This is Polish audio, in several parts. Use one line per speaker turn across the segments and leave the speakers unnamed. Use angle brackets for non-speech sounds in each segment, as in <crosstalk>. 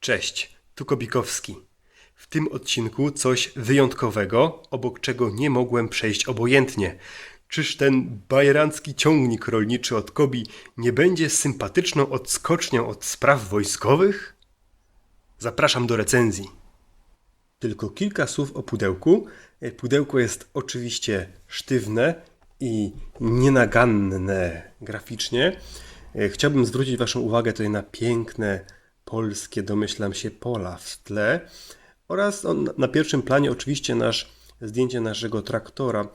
Cześć, tu Kobikowski. W tym odcinku coś wyjątkowego, obok czego nie mogłem przejść obojętnie. Czyż ten bajerancki ciągnik rolniczy od Kobi nie będzie sympatyczną odskocznią od spraw wojskowych? Zapraszam do recenzji. Tylko kilka słów o pudełku. Pudełko jest oczywiście sztywne i nienaganne graficznie. Chciałbym zwrócić Waszą uwagę tutaj na piękne polskie, domyślam się, pola w tle oraz on, na pierwszym planie oczywiście nasz, zdjęcie naszego traktora.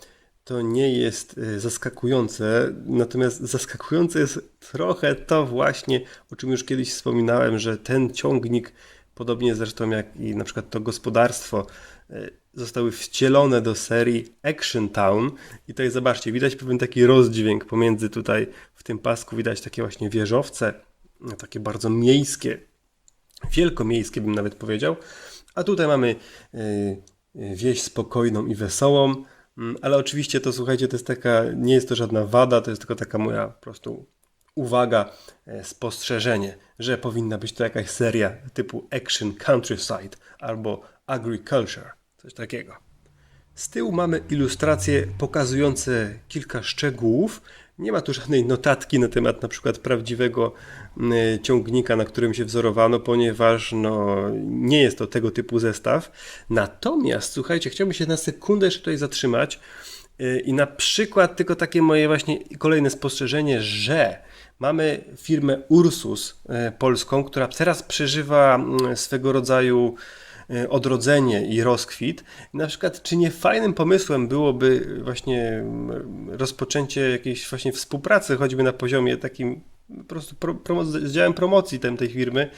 To nie jest e, zaskakujące, natomiast zaskakujące jest trochę to właśnie, o czym już kiedyś wspominałem, że ten ciągnik, podobnie zresztą jak i na przykład to gospodarstwo, e, zostały wcielone do serii Action Town. I tutaj zobaczcie, widać pewien taki rozdźwięk pomiędzy tutaj w tym pasku, widać takie właśnie wieżowce, takie bardzo miejskie, wielkomiejskie bym nawet powiedział. A tutaj mamy y, y, wieś spokojną i wesołą. Mm, Ale oczywiście to słuchajcie, to jest taka, nie jest to żadna wada, to jest tylko taka moja po prostu uwaga, e, spostrzeżenie, że powinna być to jakaś seria typu Action Countryside albo Agriculture, coś takiego. Z tyłu mamy ilustracje pokazujące kilka szczegółów. Nie ma tu żadnej notatki na temat na przykład prawdziwego mm, ciągnika, na którym się wzorowano, ponieważ no, nie jest to tego typu zestaw. Natomiast słuchajcie, chciałbym się na sekundę jeszcze tutaj zatrzymać yy, i na przykład tylko takie moje właśnie kolejne spostrzeżenie, że mamy firmę Ursus yy, polską, która teraz przeżywa mm, swego rodzaju y, odrodzenie i rozkwit. Na przykład, czy nie fajnym pomysłem byłoby właśnie mm, rozpoczęcie jakiejś właśnie współpracy, choćby na poziomie takim po prostu pro, promo, z działem promocji tej, tej firmy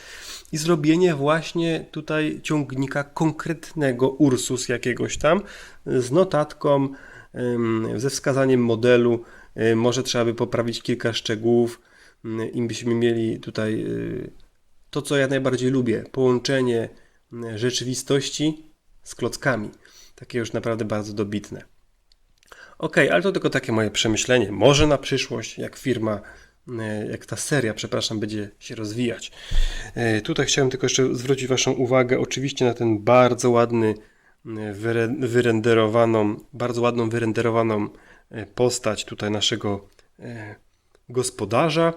i zrobienie właśnie tutaj ciągnika konkretnego Ursus jakiegoś tam z notatką, ze wskazaniem modelu. Y, Może trzeba by poprawić kilka szczegółów y, i byśmy mieli tutaj y, to, co ja najbardziej lubię, połączenie rzeczywistości z klockami. Takie już naprawdę bardzo dobitne. Ok, ale to tylko takie moje przemyślenie. Może na przyszłość, jak firma, y, jak ta seria, przepraszam, będzie się rozwijać. Y, Tutaj chciałem tylko jeszcze zwrócić Waszą uwagę oczywiście na ten bardzo ładny, wyre- wyrenderowaną, bardzo ładną wyrenderowaną postać tutaj naszego gospodarza,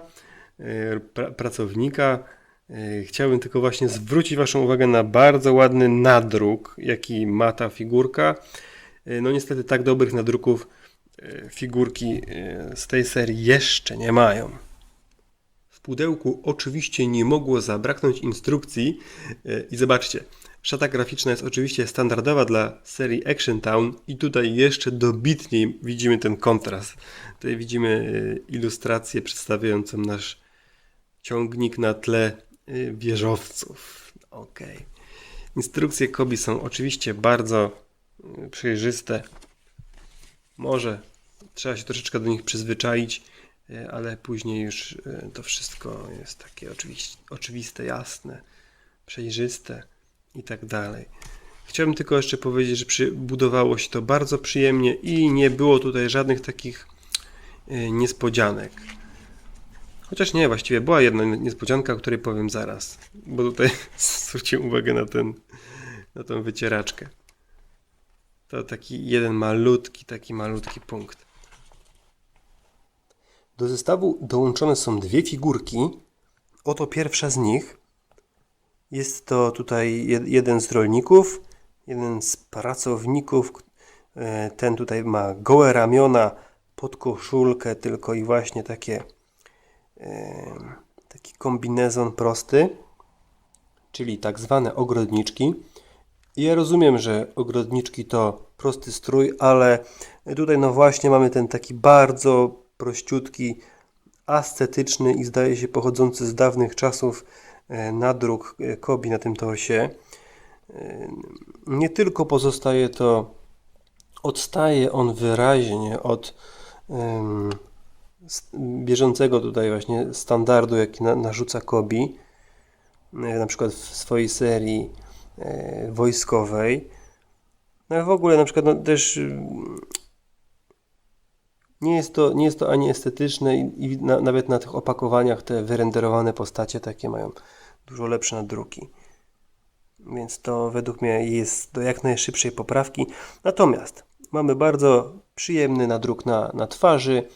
pra- pracownika. Y, Chciałbym tylko właśnie zwrócić Waszą uwagę na bardzo ładny nadruk, jaki ma ta figurka. Y, No niestety tak dobrych nadruków y, figurki z tej serii jeszcze nie mają. W pudełku oczywiście nie mogło zabraknąć instrukcji i zobaczcie, szata graficzna jest oczywiście standardowa dla serii Action Town i tutaj jeszcze dobitniej widzimy ten kontrast. Tutaj widzimy ilustrację przedstawiającą nasz ciągnik na tle wieżowców. Okej. Instrukcje Kobi są oczywiście bardzo y, przejrzyste. Może trzeba się troszeczkę do nich przyzwyczaić, y, ale później już y, to wszystko jest takie oczywiste, jasne, przejrzyste i tak dalej. Chciałbym tylko jeszcze powiedzieć, że przy, budowało się to bardzo przyjemnie i nie było tutaj żadnych takich y, niespodzianek. Chociaż nie, właściwie była jedna niespodzianka, o której powiem zaraz, bo tutaj <laughs> zwróciłem uwagę na ten, na tą wycieraczkę. To taki jeden malutki, taki malutki punkt. Do zestawu dołączone są dwie figurki. Oto pierwsza z nich. Jest to tutaj jed- jeden z rolników, jeden z pracowników. E, Ten tutaj ma gołe ramiona, pod koszulkę tylko i właśnie takie taki kombinezon prosty, czyli tak zwane ogrodniczki. Ja rozumiem, że ogrodniczki to prosty strój, ale tutaj no właśnie mamy ten taki bardzo prościutki, ascetyczny i zdaje się pochodzący z dawnych czasów e, nadruk e, Kobi na tym tosie. E, Nie tylko pozostaje to, odstaje on wyraźnie od bieżącego tutaj właśnie standardu, jaki na, narzuca Kobi, e, na przykład w swojej serii e, wojskowej. No w ogóle na przykład no, też mm, nie jest to, nie jest to ani estetyczne i, na, nawet na tych opakowaniach te wyrenderowane postacie takie mają dużo lepsze nadruki. więc to według mnie jest do jak najszybszej poprawki. Natomiast mamy bardzo przyjemny nadruk na, na twarzy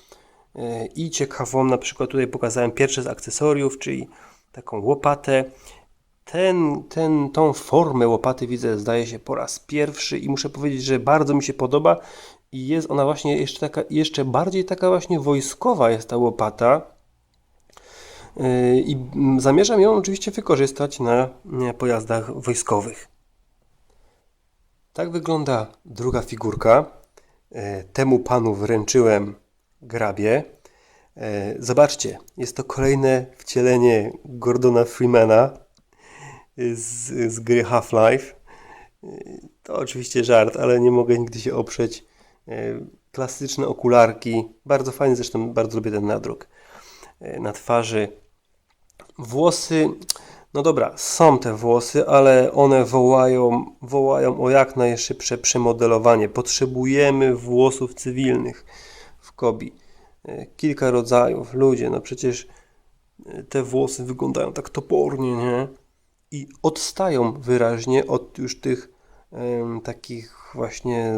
i ciekawą, na przykład tutaj pokazałem pierwsze z akcesoriów, czyli taką łopatę. Ten, ten, tą formę łopaty widzę, zdaje się, po raz pierwszy i muszę powiedzieć, że bardzo mi się podoba i jest ona właśnie jeszcze, taka, jeszcze bardziej taka właśnie wojskowa jest ta łopata. Yy, I zamierzam ją oczywiście wykorzystać na pojazdach wojskowych. Tak wygląda druga figurka. Yy, Temu panu wręczyłem grabie. Yy, Zobaczcie, jest to kolejne wcielenie Gordona Freemana z, z gry Half-Life. To oczywiście żart, ale nie mogę nigdy się oprzeć. E, Klasyczne okularki, bardzo fajny, zresztą bardzo lubię ten nadruk e, na twarzy. Włosy, no dobra, są te włosy, ale one wołają, wołają o jak najszybsze przemodelowanie. Potrzebujemy włosów cywilnych Kobi. E, Kilka rodzajów, ludzie, no przecież e, te włosy wyglądają tak topornie, nie? I odstają wyraźnie od już tych em, takich właśnie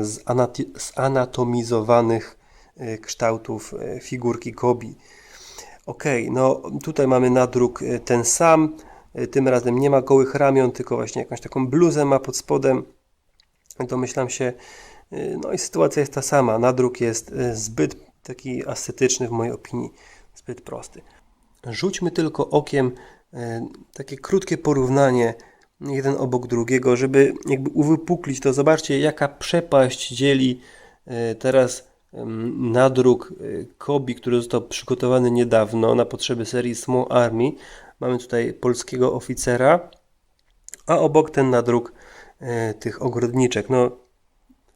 zanatomizowanych e, kształtów figurki Kobi. Ok, no tutaj mamy nadruk ten sam. Tym razem nie ma gołych ramion, tylko właśnie jakąś taką bluzę ma pod spodem. Domyślam się, no i sytuacja jest ta sama. Nadruk jest zbyt taki ascetyczny w mojej opinii, zbyt prosty. Rzućmy tylko okiem e, takie krótkie porównanie jeden obok drugiego, żeby jakby uwypuklić to. Zobaczcie, jaka przepaść dzieli e, teraz nadruk e, Kobi, który został przygotowany niedawno na potrzeby serii Small Army. Mamy tutaj polskiego oficera, a obok ten nadruk tych ogrodniczek. No,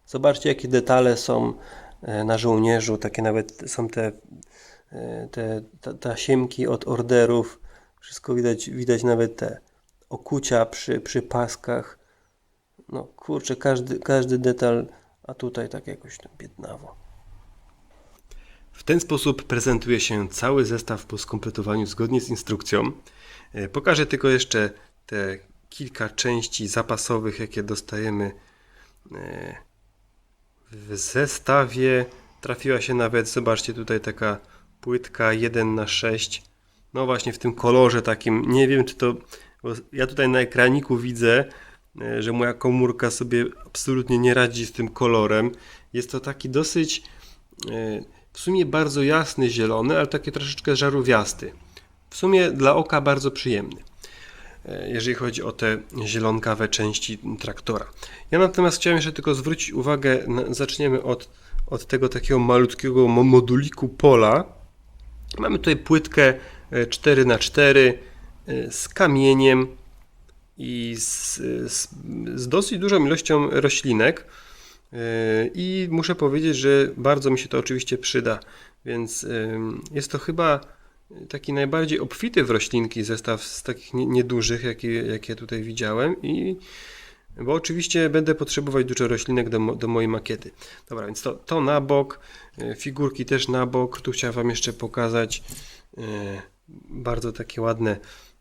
zobaczcie, jakie detale są na żołnierzu. Takie nawet są te, e, te ta, tasiemki od orderów. Wszystko widać, widać nawet te okucia przy, przy paskach. No kurczę, każdy, każdy detal, a tutaj tak jakoś biednawo. W ten sposób prezentuje się cały zestaw po skompletowaniu zgodnie z instrukcją. E, Pokażę tylko jeszcze te kilka części zapasowych, jakie dostajemy e, w zestawie. Trafiła się nawet, zobaczcie tutaj taka płytka 1 na 6 No właśnie w tym kolorze takim, nie wiem czy to, ja tutaj na ekraniku widzę, e, że moja komórka sobie absolutnie nie radzi z tym kolorem. Jest to taki dosyć e, w sumie bardzo jasny zielony, ale taki troszeczkę żarówiasty. W sumie dla oka bardzo przyjemny, jeżeli chodzi o te zielonkawe części traktora. Ja natomiast chciałem jeszcze tylko zwrócić uwagę, zaczniemy od, od tego takiego malutkiego mo- moduliku pola. Mamy tutaj płytkę 4x4 z kamieniem i z, z, z dosyć dużą ilością roślinek. I muszę powiedzieć, że bardzo mi się to oczywiście przyda, więc jest to chyba taki najbardziej obfity w roślinki zestaw z takich nie- niedużych, jakie, jakie tutaj widziałem. I bo oczywiście będę potrzebować dużo roślinek do, do mojej makiety. Dobra, więc to, to na bok, yy, figurki też na bok. Tu chciałem Wam jeszcze pokazać yy, bardzo takie ładne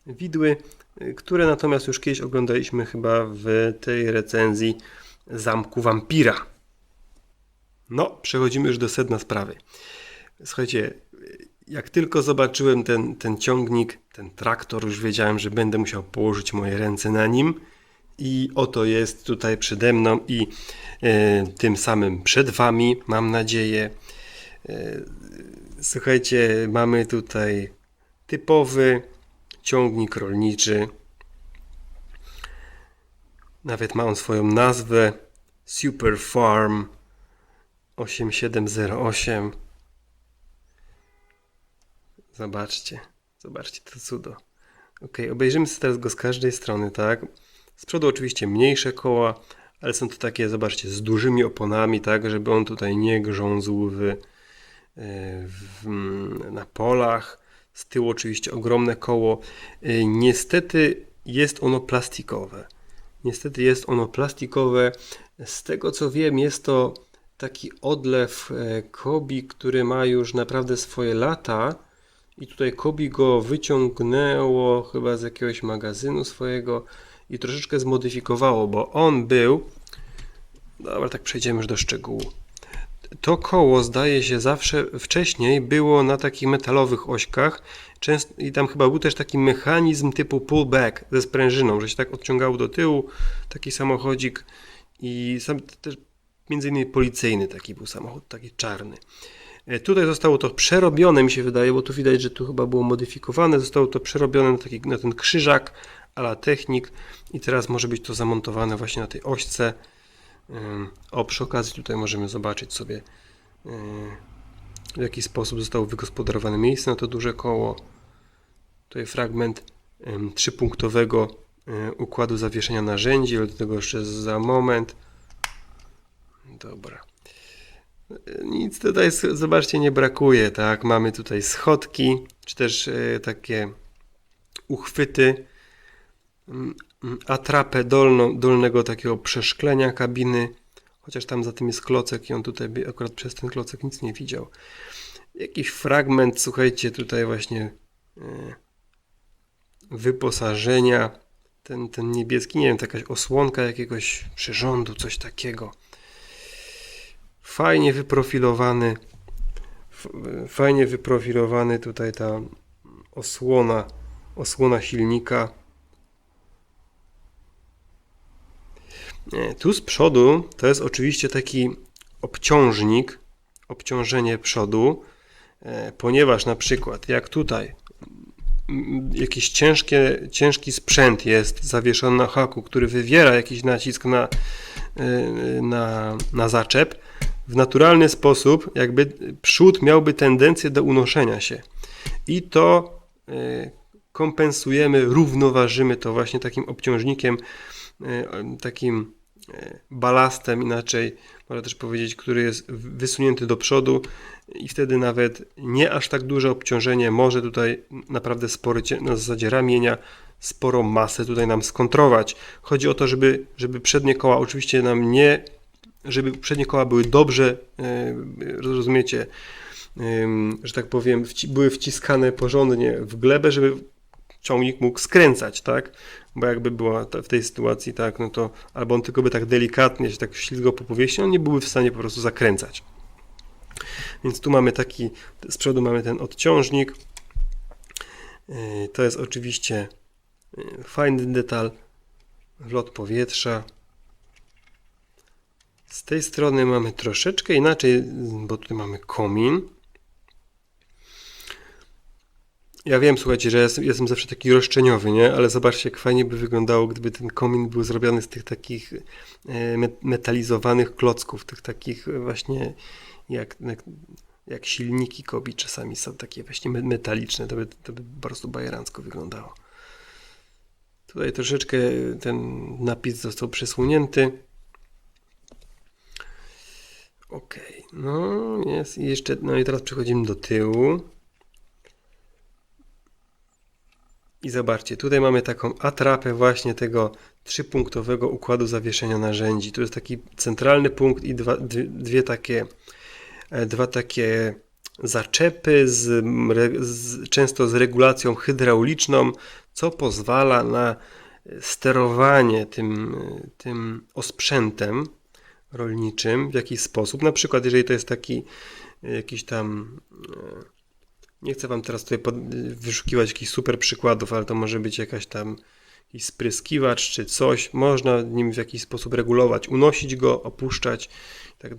widły, yy, które natomiast już kiedyś oglądaliśmy chyba w tej recenzji Zamku Wampira. No, przechodzimy już do sedna sprawy. Słuchajcie, jak tylko zobaczyłem ten, ten ciągnik, ten traktor, już wiedziałem, że będę musiał położyć moje ręce na nim. I oto jest tutaj przede mną i e, tym samym przed Wami, mam nadzieję. E, słuchajcie, mamy tutaj typowy ciągnik rolniczy. Nawet ma on swoją nazwę Super Farm 8708. Zobaczcie, zobaczcie to cudo. Ok, obejrzymy sobie teraz go z każdej strony, tak? Z przodu oczywiście mniejsze koła, ale są to takie, zobaczcie, z dużymi oponami, tak, żeby on tutaj nie grzązł w, e, w, mm, na polach. Z tyłu oczywiście ogromne koło. E, Niestety jest ono plastikowe. Niestety jest ono plastikowe. Z tego co wiem, jest to taki odlew e, Kobi, który ma już naprawdę swoje lata. I tutaj Kobi go wyciągnęło chyba z jakiegoś magazynu swojego i troszeczkę zmodyfikowało, bo on był. Dobra, tak przejdziemy już do szczegółu. To koło zdaje się zawsze wcześniej było na takich metalowych ośkach często, i tam chyba był też taki mechanizm typu pullback ze sprężyną, że się tak odciągało do tyłu, taki samochodzik i sam też między innymi policyjny taki był samochód, taki czarny. E, Tutaj zostało to przerobione, mi się wydaje, bo tu widać, że tu chyba było modyfikowane. Zostało to przerobione na, taki, na ten krzyżak ala technik i teraz może być to zamontowane właśnie na tej ośce. O, przy okazji tutaj możemy zobaczyć sobie yy, w jaki sposób zostało wygospodarowane miejsce na to duże koło. Tutaj fragment trzypunktowego yy, układu zawieszenia narzędzi, ale do tego jeszcze za moment. Dobra. Nic tutaj, zobaczcie, nie brakuje, tak? Mamy tutaj schodki, czy też e, takie uchwyty, mm, mm, atrapę dolną, dolnego takiego przeszklenia kabiny, chociaż tam za tym jest klocek i on tutaj akurat przez ten klocek nic nie widział. Jakiś fragment, słuchajcie, tutaj właśnie e, wyposażenia, ten, ten niebieski, nie wiem, to jakaś osłonka jakiegoś przyrządu, coś takiego fajnie wyprofilowany, fajnie wyprofilowany tutaj ta osłona, osłona silnika. Nie, Tu z przodu to jest oczywiście taki obciążnik, obciążenie przodu, e, ponieważ na przykład jak tutaj mm, jakiś ciężkie, ciężki sprzęt jest zawieszony na haku, który wywiera jakiś nacisk na, e, na, na zaczep, w naturalny sposób, jakby przód miałby tendencję do unoszenia się. I to e, kompensujemy, równoważymy to właśnie takim obciążnikiem, e, takim e, balastem, inaczej można też powiedzieć, który jest wysunięty do przodu i wtedy nawet nie aż tak duże obciążenie może tutaj naprawdę spory, na zasadzie ramienia, sporą masę tutaj nam skontrować. Chodzi o to, żeby, żeby przednie koła oczywiście nam nie żeby przednie koła były dobrze, e, rozumiecie, że tak powiem, były wciskane porządnie w glebę, żeby ciągnik mógł skręcać, tak? Bo jakby była w tej sytuacji tak, no to albo on tylko by tak delikatnie się tak ślizgał po powierzchni, on nie byłby w stanie po prostu zakręcać. Więc tu mamy taki, z przodu mamy ten odciążnik. E, To jest oczywiście e, fajny detal, wlot powietrza. Z tej strony mamy troszeczkę inaczej, bo tutaj mamy komin. Ja wiem, słuchajcie, że ja jestem, jestem zawsze taki roszczeniowy, nie? Ale zobaczcie, jak fajnie by wyglądało, gdyby ten komin był zrobiony z tych takich e, me- metalizowanych klocków, tych takich właśnie jak, jak, jak silniki kobi czasami są takie właśnie me- metaliczne. To by, to by po prostu bajerancko wyglądało. Tutaj troszeczkę ten napis został przesunięty. Okej, no jest i jeszcze, no i teraz przechodzimy do tyłu. I zobaczcie, tutaj mamy taką atrapę właśnie tego trzypunktowego układu zawieszenia narzędzi. Tu jest taki centralny punkt i dwa, dwie, takie, e, dwa takie zaczepy z, z, często z regulacją hydrauliczną, co pozwala na sterowanie tym, tym osprzętem rolniczym w jakiś sposób. Na przykład, jeżeli to jest taki e, jakiś tam. e, Nie chcę Wam teraz tutaj pod, wyszukiwać jakichś super przykładów, ale to może być jakaś tam jakiś spryskiwacz czy coś. Można nim w jakiś sposób regulować, unosić go, opuszczać i tak.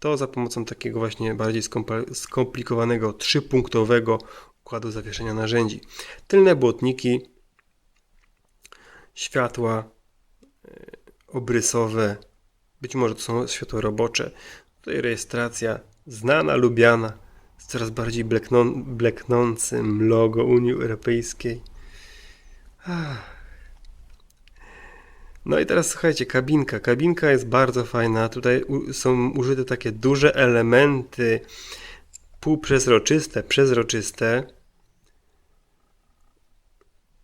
To za pomocą takiego właśnie bardziej skomplikowanego, trzypunktowego układu zawieszenia narzędzi. Tylne błotniki, światła e, obrysowe, być może to są światła robocze. Tutaj rejestracja znana, lubiana, z coraz bardziej blekną, bleknącym logo Unii Europejskiej. No i teraz słuchajcie, kabinka. Kabinka jest bardzo fajna. Tutaj są użyte takie duże elementy półprzezroczyste, przezroczyste.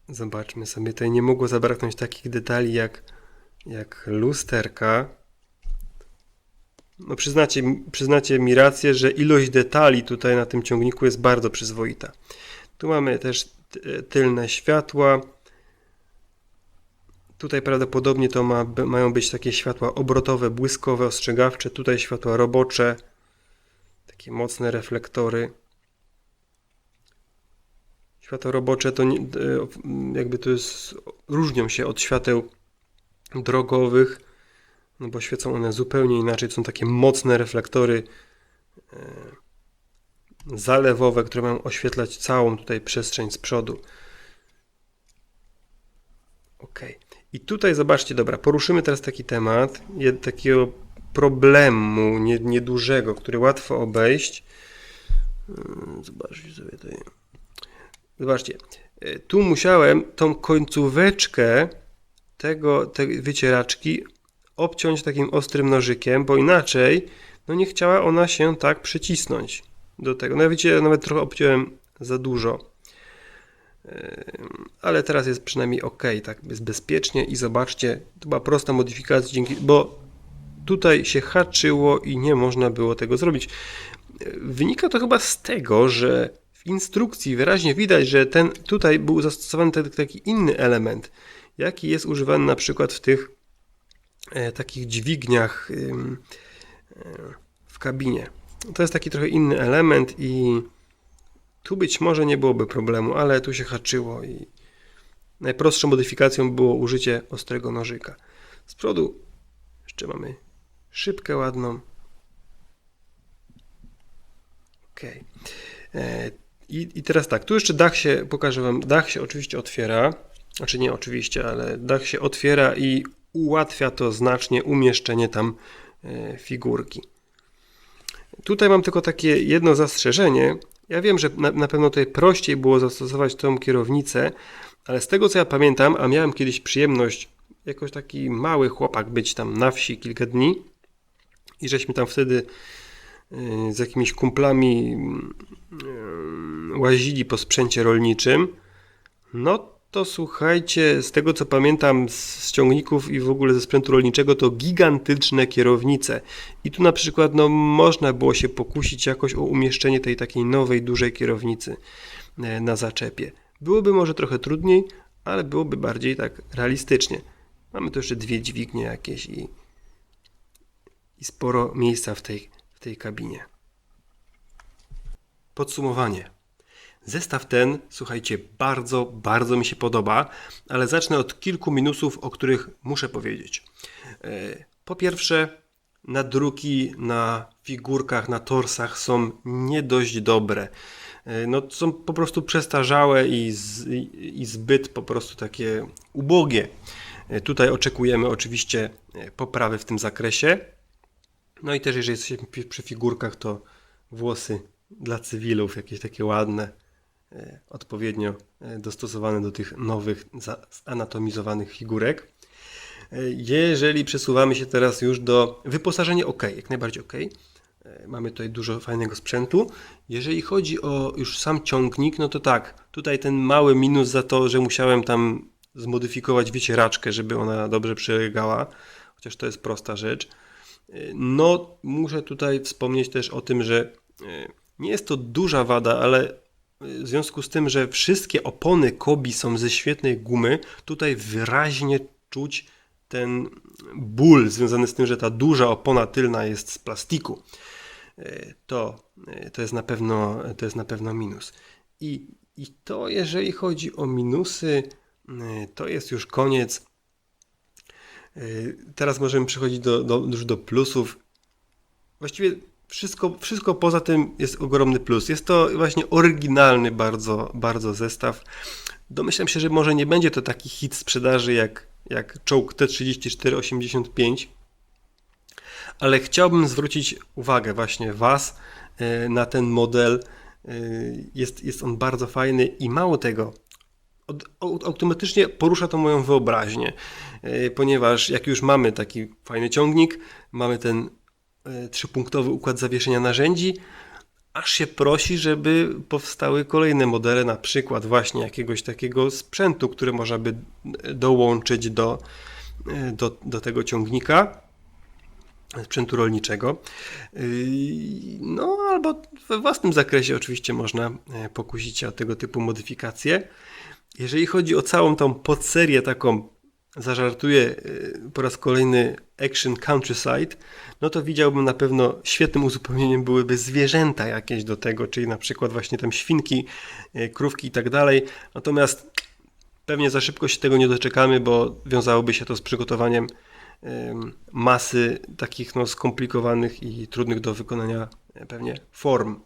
Zobaczmy sobie, tutaj nie mogło zabraknąć takich detali jak, jak lusterka. No przyznacie, przyznacie mi rację, że ilość detali tutaj na tym ciągniku jest bardzo przyzwoita. Tu mamy też ty- tylne światła. Tutaj prawdopodobnie to ma, mają być takie światła obrotowe, błyskowe, ostrzegawcze. Tutaj światła robocze, takie mocne reflektory. Światła robocze to e, jakby to jest, różnią się od świateł drogowych, no bo świecą one zupełnie inaczej. To są takie mocne reflektory e, zalewowe, które mają oświetlać całą tutaj przestrzeń z przodu. Ok. I tutaj zobaczcie, dobra, poruszymy teraz taki temat, takiego problemu nie, niedużego, który łatwo obejść. Yy, Zobaczcie sobie tutaj. Zobaczcie, yy, tu musiałem tą końcóweczkę tego, tej wycieraczki obciąć takim ostrym nożykiem, bo inaczej no nie chciała ona się tak przycisnąć do tego. No wiecie, nawet trochę obciąłem za dużo. Ale teraz jest przynajmniej ok, tak jest bezpiecznie i zobaczcie, to była prosta modyfikacja, dzięki, bo tutaj się haczyło i nie można było tego zrobić. Wynika to chyba z tego, że w instrukcji wyraźnie widać, że ten tutaj był zastosowany taki, inny element, jaki jest używany na przykład w tych takich dźwigniach e, w kabinie. To jest taki trochę inny element i tu być może nie byłoby problemu, ale tu się haczyło i najprostszą modyfikacją było użycie ostrego nożyka. Z przodu jeszcze mamy szybkę ładną. Ok. I, I teraz tak, tu jeszcze dach się, pokażę Wam, dach się oczywiście otwiera, znaczy nie oczywiście, ale dach się otwiera i ułatwia to znacznie umieszczenie tam e, figurki. Tutaj mam tylko takie jedno zastrzeżenie. Ja wiem, że na, na pewno tutaj prościej było zastosować tą kierownicę, ale z tego co ja pamiętam, a miałem kiedyś przyjemność jakoś taki mały chłopak być tam na wsi kilka dni i żeśmy tam wtedy y, z jakimiś kumplami y, łazili po sprzęcie rolniczym, no to słuchajcie, z tego co pamiętam z ciągników i w ogóle ze sprzętu rolniczego, to gigantyczne kierownice. I tu na przykład no, można było się pokusić jakoś o umieszczenie tej takiej nowej, dużej kierownicy e, na zaczepie. Byłoby może trochę trudniej, ale byłoby bardziej tak realistycznie. Mamy tu jeszcze dwie dźwignie jakieś i, i sporo miejsca w tej, w tej kabinie. Podsumowanie. Zestaw ten, słuchajcie, bardzo, bardzo mi się podoba, ale zacznę od kilku minusów, o których muszę powiedzieć. E, Po pierwsze, nadruki na figurkach, na torsach są nie dość dobre. E, No, są po prostu przestarzałe i, z, i zbyt po prostu takie ubogie. E, Tutaj oczekujemy oczywiście poprawy w tym zakresie. No i też jeżeli jesteśmy przy figurkach, to włosy dla cywilów, jakieś takie ładne, odpowiednio e, dostosowane do tych nowych, za- zanatomizowanych figurek. E, Jeżeli przesuwamy się teraz już do wyposażenia, ok, jak najbardziej ok. E, Mamy tutaj dużo fajnego sprzętu. Jeżeli chodzi o już sam ciągnik, no to tak, tutaj ten mały minus za to, że musiałem tam zmodyfikować wycieraczkę, żeby ona dobrze przelegała, chociaż to jest prosta rzecz. No, muszę tutaj wspomnieć też o tym, że e, nie jest to duża wada, ale e, w związku z tym, że wszystkie opony Kobi są ze świetnej gumy, tutaj wyraźnie czuć ten ból związany z tym, że ta duża opona tylna jest z plastiku. E, To, e, to, jest, na pewno, to jest na pewno minus. I, I to, jeżeli chodzi o minusy, e, to jest już koniec. Teraz możemy przechodzić do, do, już do plusów. Właściwie wszystko, wszystko poza tym jest ogromny plus. Jest to właśnie oryginalny bardzo, bardzo zestaw. Domyślam się, że może nie będzie to taki hit sprzedaży jak, jak czołg T3485, ale chciałbym zwrócić uwagę właśnie Was e, na ten model. E, Jest, jest on bardzo fajny i mało tego, od, au- automatycznie porusza to moją wyobraźnię, e, ponieważ jak już mamy taki fajny ciągnik, mamy ten trzypunktowy układ zawieszenia narzędzi, aż się prosi, żeby powstały kolejne modele, na przykład właśnie jakiegoś takiego sprzętu, który można by dołączyć do, e, do, do tego ciągnika sprzętu rolniczego. No, albo we własnym zakresie oczywiście można e, pokusić się o tego typu modyfikacje. Jeżeli chodzi o całą tą podserię taką zażartuję y, po raz kolejny Action Countryside, no to widziałbym na pewno świetnym uzupełnieniem byłyby zwierzęta jakieś do tego, czyli na przykład właśnie tam świnki, y, krówki i tak dalej. Natomiast pewnie za szybko się tego nie doczekamy, bo wiązałoby się to z przygotowaniem masy takich no, skomplikowanych i trudnych do wykonania e, pewnie form.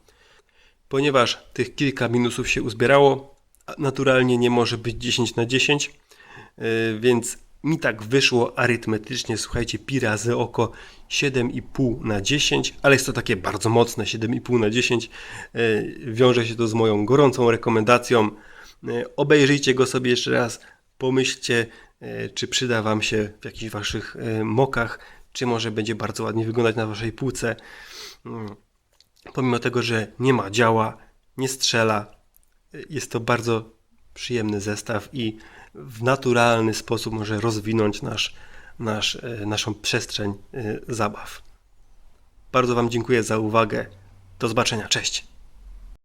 Ponieważ tych kilka minusów się uzbierało, naturalnie nie może być 10 na 10, yy, więc mi tak wyszło arytmetycznie, słuchajcie, pi razy oko 7,5 na 10, ale jest to takie bardzo mocne 7,5 na 10. Yy, Wiąże się to z moją gorącą rekomendacją. Yy, Obejrzyjcie go sobie jeszcze raz, pomyślcie, czy przyda Wam się w jakichś Waszych mokach, czy może będzie bardzo ładnie wyglądać na Waszej półce. Mm pomimo tego, że nie ma działa, nie strzela, jest to bardzo przyjemny zestaw i w naturalny sposób może rozwinąć nasz, nasz, e, naszą przestrzeń e, zabaw. Bardzo Wam dziękuję za uwagę. Do zobaczenia. Cześć.